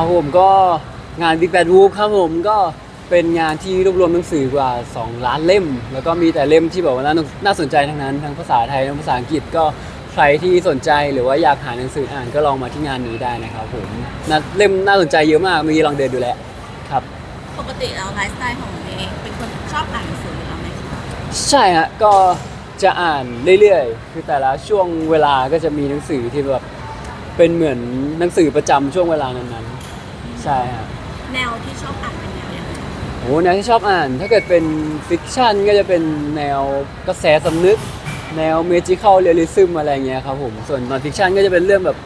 ครับผมก็งาน Big Bad Wolf ครับผมก็เป็นงานที่รวบรวมหนังสือกว่า 2 ล้านเล่ม แล้วก็มีแต่เล่มที่แบบว่าน่าน่าสนใจทั้งนั้น ทั้งภาษาไทยทั้งภาษาอังกฤษก็ใครที่สนใจหรือว่าอยากหาหนังสืออ่านก็ลองมาที่งานนี้ได้นะครับผมน่าเล่มน่าสนใจเยอะมากเมื่อกี้ลองเดินดูแล้วครับ ปกติเราไลฟ์สไตล์ของเองเป็นคนชอบอ่านหนังสืออยู่แล้วไหมคะใช่ฮะก็จะอ่านเรื่อยๆ คือแต่ละช่วงเวลาก็จะมีหนังสือที่แบบเป็นเหมือนหนังสือประจำช่วงเวลานั้นๆ ใช่ฮะแนวที่ชอบอ่านเป็นแนวยังไงโอ้แนวที่ชอบอ่าน ถ้าเกิดเป็นฟิกชันก็จะเป็นแนวกระแสสำนึก แนวเมจิค a ลเรียลลิซึมอะไรเงี้ยครับผมส่วนนอนฟิกชันก็จะเป็นเรื่องแบบ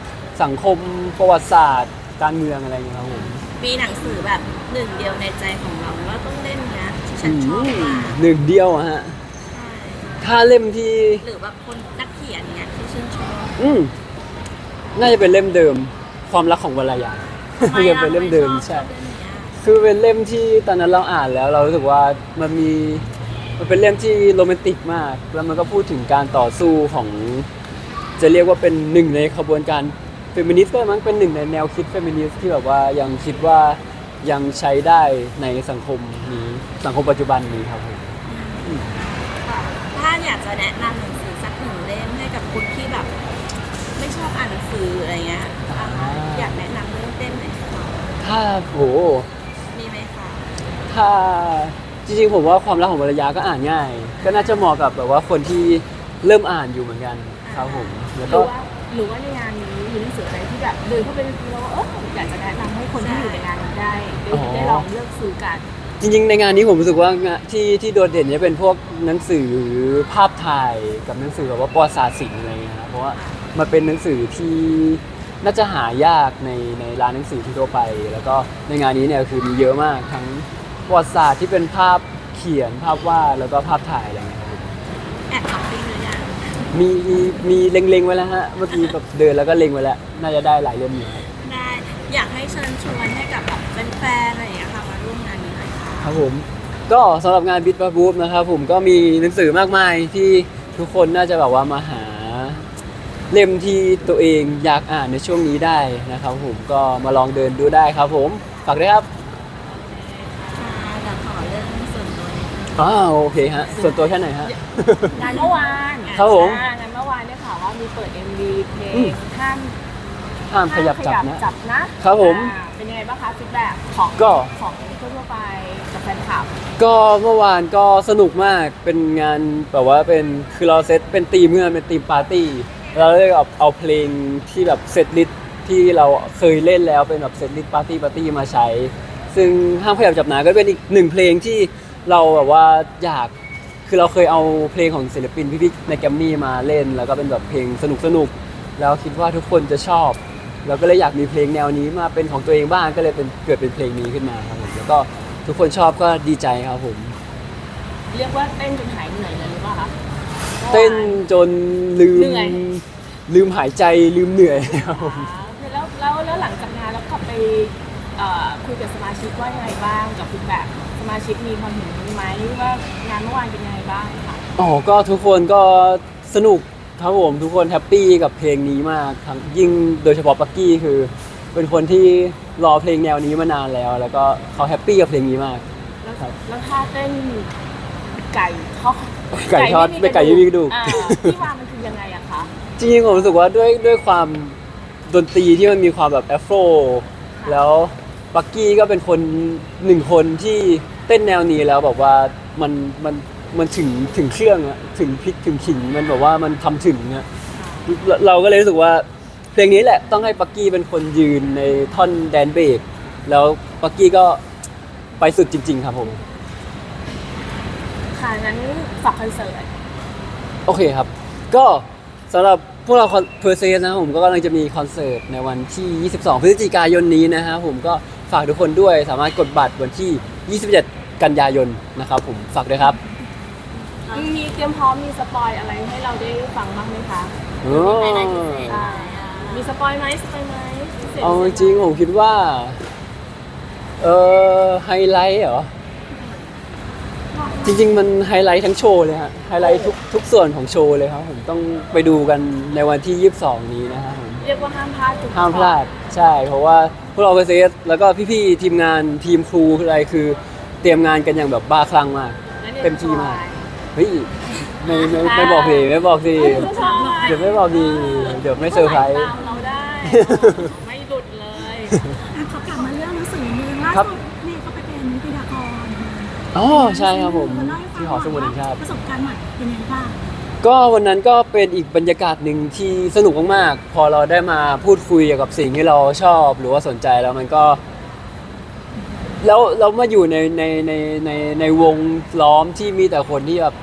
สังคมประวัติศาสตร์ การเมืองอะไรเงี้ยครับผมมีหนังสือแบบหนึ่งเดียวในใจของเราว่าต้องเล่นเนี้ยที่ฉันชอบมากหนึ่งเดียวอะฮะใช่ถ้าเล่มที่หรือว่าคนนักเขียนเนี้ยที่ชื่นชอบอืมน่าจะเป็นเล่มเดิมความรักของวรยา ยังเป็นเล่มเดิมใช่ชอบเล่มเนี้ยคือเป็นเล่มที่ตอนนั้นเราอ่านแล้ว เรารู้สึกว่ามันมีมันเป็นเล่มที่โรแมนติกมาก แล้วมันก็พูดถึงการต่อสู้ของ จะเรียกว่าเป็นหนึ่งในขบวนการเฟมินิสต์ก็ได้มั้งเป็นหนึ่งในแนวคิดเฟมินิสต์ที่แบบว่ายังคิดว่ายังใช้ได้ในสังคมนี้สังคมปัจจุบันนี้ครับผมถ้าอยากจะแนะนำหนังสือสักหนึ่งเล่มให้กับคนที่แบบ ไม่ชอบอ่านหนังสืออะไรเงี้ยอ่าอยากแนะนำเรื่อง เต้นไหนคะถ้าโห มีไหมคะถ้าจริงๆผมว่าความรักของวรยาก็อ่านง่าย ก็น่าจะเหมาะกับแบบว่าคนที่เริ่มอ่านอยู่เหมือนกันครับผมแล้วหก็รือว่าหรือว่าในงานนี้มีหนังสืออะไรที่แบบเดินเข้าไปในทีแล้วว่าเอออยากจะแนะนำให้คนที่อยู่ในงานนี้ได้ได้ได้ลองเลือกซื้อกันจริงๆ ในงานนี้ผมรู้สึกว่างานที่ที่โดดเด่นจะเป็นพวกหนังสือภาพถ่ายกับหนังสือแบบว่าประวัติศาสตร์ศิลป์อะไรอย่างเงี้ยครับเพราะว่ามันเป็นหนังสือที่ น่าจะหายากในในร้านหนังสือทั่วไป แล้วก็ในงานนี้เนี่ยคือมีเยอะมากทั้งประวัติศาสตร์ที่เป็นภาพเขียนภาพวาดแล้วก็ภาพถ่ายอะไรอย่างเงี้ยครับแอบช้อปปิ้งหรือยังมีมีเล็งๆไว้แล้วฮะเมื่อกี้แบบเดินแล้วก็เล็งไว้แล้ว น่าจะได้หลายเล่มอยู่ครับ ได้อยากให้เชิญชวนให้กับแบบแฟนๆอะไรอย่างเงี้ยค่ะมาร่วมงานนี้หน่อยค่ะครับผมก็สำหรับงานบิทบาบูฟนะครับผมก็มีหนังสือมากมายที่ทุกคนน่าจะแบบว่ามาหา เล่มที่ตัวเองอยากอ่านในช่วงนี้ได้นะครับผมก็มาลองเดินดูได้ครับผมฝากด้วยครับค่ะอยากขอเรื่องส่วนตัวนิดนึงอ้าวโอเคฮะส่วนตัวแค่ไหนฮะ งานเมื่อวานครับผม อ่างานเมื่อวานเนี่ยค่ะว่ามีเปิด MV เพลอืมงห้ามห้ามขยับจับนะ จับนะครับผมอ่าเป็นยังไงบ้างคะฟีดแบ็ของก็ ของทั่วๆไปกับแฟนคลับก็เมื่อวานก็สนุกมากเป็นงานแบบว่าเป็นคือเราเซตเป็นทีมเมื่อเป็นทีมปาร์ตี้ เราเลยเอาเอาเพลงที่แบบเซตลิสที่เราเคยเล่นแล้วเป็นแบบเซตลิสปาร์ตี้ปาร์ตี้มาใช้ ซึ่งห้ามขยับจับหนาก็เป็นอีกหนึ่งเพลงที่เราแบบว่าอยากคือเราเคยเอาเพลงของศิลปินพี่ๆในแกรมมี่มาเล่น แล้วก็เป็นแบบเพลงสนุกสนุกแล้วคิดว่าทุกคนจะชอบเราก็เลยอยากมีเพลงแนวนี้มาเป็นของตัวเองบ้างก็เลยเป็นเกิดเป็นเพลงนี้ขึ้นมาครับผมแล้วก็ทุกคนชอบก็ดีใจครับผม เรียกว่าเต้นจนหายเหนื่อยเลยหรือเปล่าคะ เต้นจนลืม เหนื่อย ลืมหายใจลืมเหนื่อยครับผมอ่าแล้วแล้วแล้วหลังจากงานแล้วกลับไปเอ่อคุยกับสมาชิกว่ายังไงบ้างกับฟีดแบ็สมาชิกมีความเห็นไหมว่างานเมื่อวานเป็นยังไงบ้างค่ะอ๋อ ก็ทุกคนก็สนุกครับผมทุกคนแฮปปี้กับเพลงนี้มากทั้งยิ่งโดยเฉพาะปักกี้คือ เป็นคนที่รอเพลงแนวนี้มานานแล้ว แล้วก็เขาแฮปปี้กับเพลงนี้มาก แล้วครับแล้วท่าเต้นไก่ทอด ไก่ทอดเป็นไก่ยี่มีกระดูกอ่าที่ว่ามันคือยังไงอะคะจริงๆผมรู้สึกว่าด้วยด้วยความดนตรีที่มันมีความแบบแอฟโรแล้วปักกี้ก็เป็นคนหนึ่งคนที่เต้นแนวนี้แล้วแบบว่ามันมันมันถึงถึงเครื่องอะถึงพริกถึงขิงมันแบบว่ามันทำถึงอะเราเราก็เลยรู้สึกว่า เพลงนี้แหละต้องให้ปักกี้เป็นคนยืนในท่อนแดนเบรกแล้วปักกี้ก็ไปสุดจริง ๆ ครับผม ค่ะงั้นฝากคอนเสิร์ตโอเคครับ ก็สำหรับพวกเราเพอร์เซสนะครับผมก็กำลังจะมีคอนเสิร์ตในวันที่ 22 พฤศจิกายนนี้นะครับผมก็ฝากทุกคนด้วยสามารถกดบัตรวันที่ 27 กันยายนนะครับผมฝากด้วยครับ มีเตรียมพร้อมมีสปอยอะไรให้เราได้ฟังบ้างไหมคะโอ้ไม่ได้พิเศษอ่ามีสปอยไหมสปอยไหมพิเศษเอาจริงๆผมคิดว่า เออไฮไลท์เหรอบอกไหม จริงๆ มันไฮไลท์ทั้งโชว์เลยฮะไฮไลท์ทุกทุกส่วนของโชว์เลยครับผมต้องไปดูกันในวันที่ 22 นี้นะครับผมเรียกว่าห้ามพลาดทุกห้ามพลาดใช่ เพราะว่าพวกเราเเซสแล้วก็พี่ๆทีมงานทีมครูอะไรคือเตรียมงานกันอย่างแบบบ้าคลั่งมากและนี่ยเต็มที่มาก เฮ้ยไม่ไม่ไม่บอกสิไม่บอกสิผู้ชายเดี๋ยวไม่บอกดีเดี๋ยวไม่เซอร์ไพรส์ ตามเราได้ไม่หลุด อ๋อใช่ครับผมเล่าให้ฟังที่หอสมุดแห่งชาติ ประสบการณ์ใหม่เป็นยังไงบ้างก็วันนั้นก็เป็นอีกบรรยากาศหนึ่งที่สนุกมากๆ พอเราได้มาพูดคุยเกี่ยวกับสิ่งที่เราชอบหรือว่าสนใจแล้วมันก็ แล้วเรามาอยู่ในในในในในวงล้อมที่มีแต่คนที่แบบ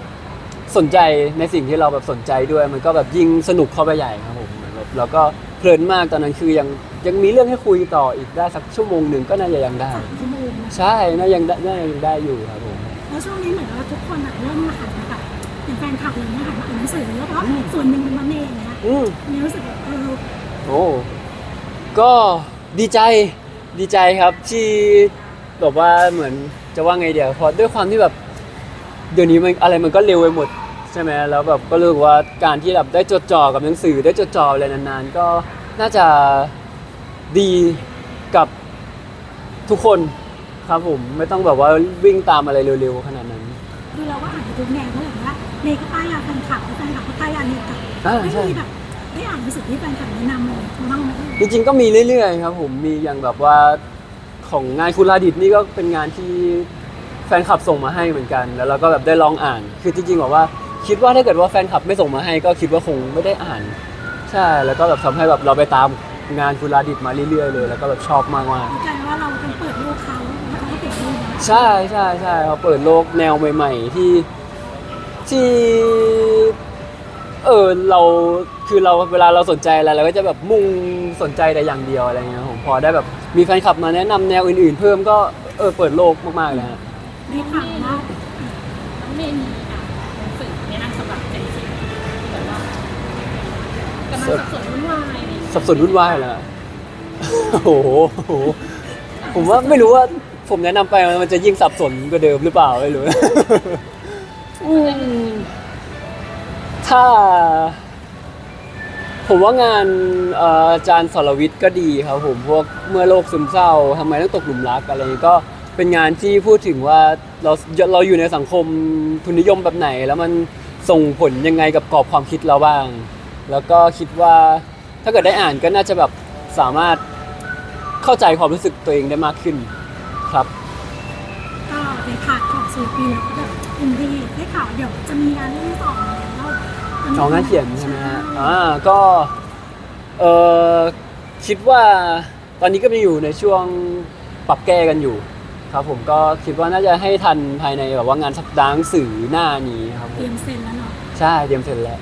สนใจในสิ่งที่เราแบบสนใจด้วย มันก็แบบยิ่งสนุกเข้าไปใหญ่ครับผมเหมือนแบบเราก็เพลินมากตอนนั้นคือยังยังมีเรื่องให้คุยต่ออีกได้สักชั่วโมงหนึ่งก็น่าจะยังได้สามชั่วโมงนะ ใช่น่ายังได้น่ายังได้อยู่ครับผมแล้วช่วงนี้เหมือนว่าทุกคนอะเริ่มมาหันมาแบบเป็นแฟนคลับเลยนะหันมาอ่านหนังสือแล้วก็ส่วนหนึ่งเป็นมาเมย์อย่างเงี้ยอืมมีรู้สึกแบบเออโอ้ก็ดีใจดีใจครับที่แบบว่าเหมือนจะว่าไงเดียวเพราะด้วยความที่แบบ เดี๋ยวนี้มันอะไรมันก็เร็วไปหมดใช่ไหมแล้วแบบก็รู้สึกว่าการที่แบบได้จดจ่อกับหนังสือได้จดจ่ออะไรนานๆ ก็น่าจะดีกับทุกคน ครับผมไม่ต้องแบบว่าวิ่งตามอะไรเร็วๆขนาดนั้น คือเราก็อ่านทุกแนวเพราะแบบว่าเมย์ก็ป้ายยาแฟนคลับแฟนคลับก็ป้ายยาเมย์กลับอ่าไม่ใช่มีแบบได้อ่านหนังสือที่แฟนคลับแนะนำเลยมาบ้างไหมจริงๆก็มีเรื่อยๆครับผมมีอย่างแบบว่าของงานคุณลาดิตนี่ก็เป็นงานที่แฟนคลับส่งมาให้เหมือนกัน แล้วเราก็แบบได้ลองอ่าน คือจริงๆแบบว่าคิดว่าถ้าเกิดว่าแฟนคลับไม่ส่งมาให้ ก็คิดว่าคงไม่ได้อ่าน ใช่แล้วก็แบบทำให้แบบเราไปตามงานคุณลาดิตมาเรื่อยๆเลย แล้วก็แบบชอบมากกลายเป็นว่าเราเป็นเปิดโลกเขา ใช่ใช่ใช่เขาเปิดโลกแนวใหม่ ๆ ที่ที่เออเราคือเราเวลาเราสนใจอะไรเราก็จะแบบมุ่งสนใจแต่อย่างเดียวอะไรเงี้ยผมพอได้แบบมีแฟนคลับมาแนะนำแนวอื่น ๆ เพิ่มก็เออเปิดโลกมากๆเลยฮะได้ข่าวว่าน้องเมย์มีอ่านหนังสือแนะนำสำหรับใจจริงแบบว่ากำลังสับสนวุ่นวายอะไรอย่างเงี้ยสับสนวุ่นวายแล้วโอ้โหโอ้โหผมว่าไม่รู้ว่า ผมแนะนำไปมันจะยิ่งสับสนกว่าเดิมหรือเปล่าไม่รู้ อืมถ้า ผมว่างานเอ่ออาจารย์สรวิทย์ก็ดีครับผมพวกเมื่อโลกซึมเศร้าทำไมต้องตกหลุมรักอะไรอย่างงี้ก็เป็นงานที่พูดถึงว่าเราเราอยู่ในสังคมทุนนิยมแบบไหน แล้วมันส่งผลยังไงกับกรอบความคิดเราบ้าง แล้วก็คิดว่าถ้าเกิดได้อ่านก็น่าจะแบบสามารถเข้าใจความรู้สึกตัวเองได้มากขึ้น ครับ ก็ในผ่านของศิลปินแล้วก็แบบอินดีได้ข่าวเดี๋ยวจะมีงานเรื่องที่สองแล้วน้องงานเขียนใช่ไหมฮะอ่าก็เออคิดว่าตอนนี้ก็มีอยู่ในช่วงปรับแก้กันอยู่ ครับผมก็คิดว่าน่าจะให้ทันภายในแบบว่างานสัปดาห์หนังสือหน้านี้ครับผเตรีมยมเซ็นแล้วเนาะใช่เตรียมเสร็จแล้ว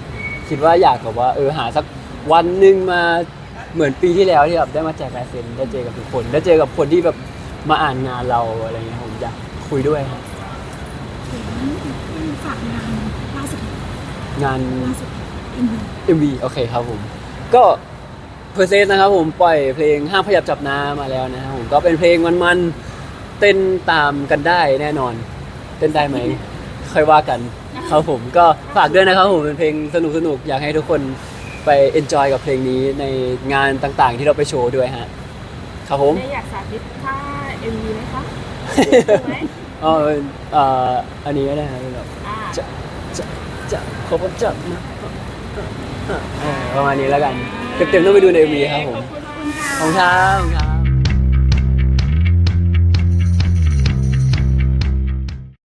คิดว่าอยากแบบว่าเออหาสักวันหนึ่งมาเหมือนปีที่แล้วที่แบบได้มาแจกลายเซ็นได้เจอกับทุกคน ได้เจอกับคนที่แบบ มาอ่านงานเราอะไรเงี้ยผมอยากคุยด้วยครับเขียนฝากงานล่าสุดงาน ล่าสุดอินดี MV โอเคครับผม ก็เพอร์เซสนะครับผมปล่อยเพลงห้ามขยับจับน้ามาแล้วนะครับผมก็เป็นเพลงมันๆ เต้นตามกันได้แน่นอน เต้นได้ไหมค่อยว่ากันครับผมก็ฝากด้วยนะครับผมเป็นเพลงสนุกๆอยากให้ทุกคนไปเอนจอยกับเพลงนี้ในงานต่างๆ ที่เราไปโชว์ด้วยฮะครับผมเมย์อยากสาธิตท่า เอ็มวีไหมคะถูกไหมเออเอ่ออันนี้ก็ได้ครับแบบอ่าจะจะจะขอบจับนะเออประมาณนี้แล้วกันเต็มๆต้องไปดูใน MV ครับผมขอบคุณขอบคุณค่ะ ขอบคุณครับขอบคุณครับ